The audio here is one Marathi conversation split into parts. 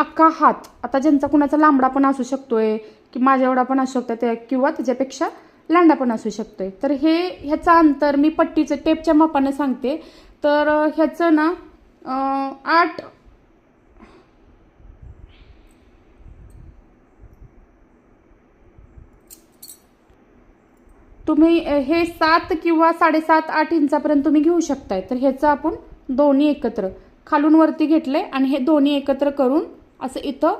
अख्खा हात. आता ज्यांचा कुणाचा लांबडा पण असू शकतोय की माझ्या एवढा पण असू शकतो ते किंवा त्याच्यापेक्षा लांडा पण असू शकतोय. तर हे ह्याचं अंतर मी पट्टीचं टेपच्या मापानं सांगते. तर ह्याचं ना आठ तुम्ही हे सात किंवा साडेसात आठ इंचापर्यंत तुम्ही घेऊ शकताय. तर ह्याचं आपण दोन्ही एकत्र खालून वरती घेतलंय आणि हे दोन्ही एकत्र करून असं इथं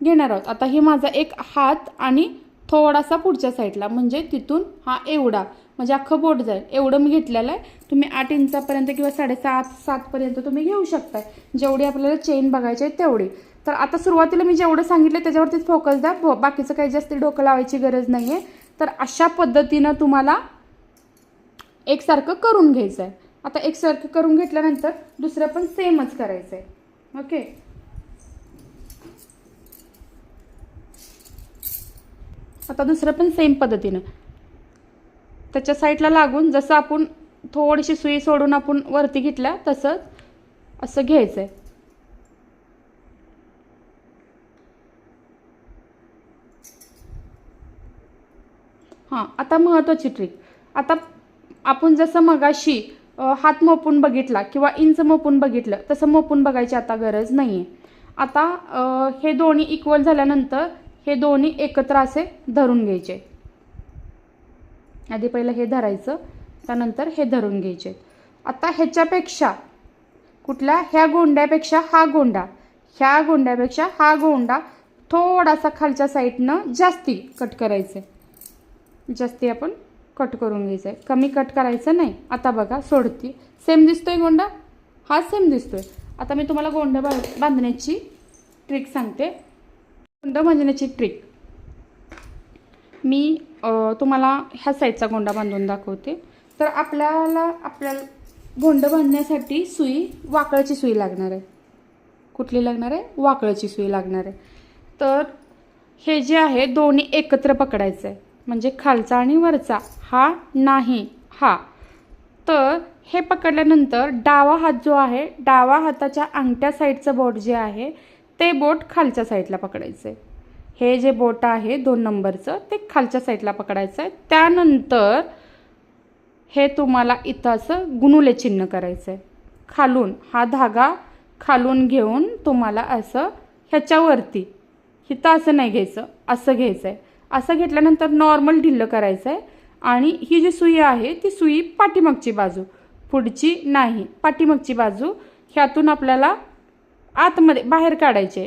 घेणार आहोत. आता हे माझा एक हात आणि थोडासा पुढच्या साईडला म्हणजे तिथून हा एवढा म्हणजे अख्खं बोट जाईल. एवढं मी घेतलेलं आहे. तुम्ही आठ इंचापर्यंत किंवा साडेसात सातपर्यंत तुम्ही घेऊ शकता जेवढी आपल्याला चेन बघायची आहे तेवढी. तर आता सुरुवातीला मी जेवढं सांगितलं त्याच्यावरतीच फोकस द्या. बाकीचं काही जास्त डोकं लावायची गरज नाही आहे तर अशा पद्धतीनं तुम्हाला एकसारखं करून घ्यायचं आहे आता एकसारखं करून घेतल्यानंतर दुसरं पण सेमच करायचं आहे ओके आता दुसरं पण सेम पद्धतीनं. त्याच्या साईडला लागून जसं आपण थोडीशी सुई सोडून आपण वरती घेतल्या तसंच असं घ्यायचं आहे हां आता महत्त्वाची ट्रिक आता आपण जसं मगाशी हात मोपून बघितला किंवा इंच मोपून बघितलं तसं मोपून बघायची आता गरज नाही आहे आता हे दोन्ही इक्वल झाल्यानंतर हे दोन्ही एकत्र असे धरून घ्यायचे. आधी पहिलं हे धरायचं त्यानंतर हे धरून घ्यायचे. आता ह्याच्यापेक्षा कुठल्या? ह्या गोंड्यापेक्षा हा गोंडा. ह्या गोंड्यापेक्षा हा गोंडा थोडासा खालच्या साईडनं जास्ती कट करायचं. आहे जास्ती आपण कट करून घ्यायचं. आहे कमी कट करायचं नाही. आता बघा सोडती. सेम दिसतोय गोंडा? हा सेम दिसतोय. आता मी तुम्हाला गोंडा बांधण्याची ट्रिक सांगते. गोंडा बांधण्याची ट्रिक मी तुम्हाला ह्या साईडचा गोंडा बांधून दाखवते. तर आपल्याला आपल्याला गोंड बांधण्यासाठी सुई वाकळची सुई लागणार आहे. कुठली लागणार आहे? वाकळची सुई लागणार आहे. तर हे जे आहे दोन्ही एकत्र पकडायचं आहे म्हणजे खालचा आणि वरचा. हा नाही हा. तर हे पकडल्यानंतर डावा हात जो आहे डावा हाताच्या अंगठ्या साईडचं बोट जे आहे ते बोट खालच्या साईडला पकडायचं आहे हे जे बोट आहे दोन नंबरचं ते खालच्या साईडला पकडायचं आहे त्यानंतर हे तुम्हाला इथं असं गुणुले चिन्ह करायचं आहे खालून हा धागा खालून घेऊन तुम्हाला असं ह्याच्यावरती इथं असं नाही घ्यायचं असं घ्यायचं आहे असं घेतल्यानंतर नॉर्मल ढिल्लं करायचं आहे आणि ही जी सुई आहे ती सुई पाठीमागची बाजू पुढची नाही. पाठीमागची बाजू ह्यातून आपल्याला आतमध्ये बाहेर काढायचे.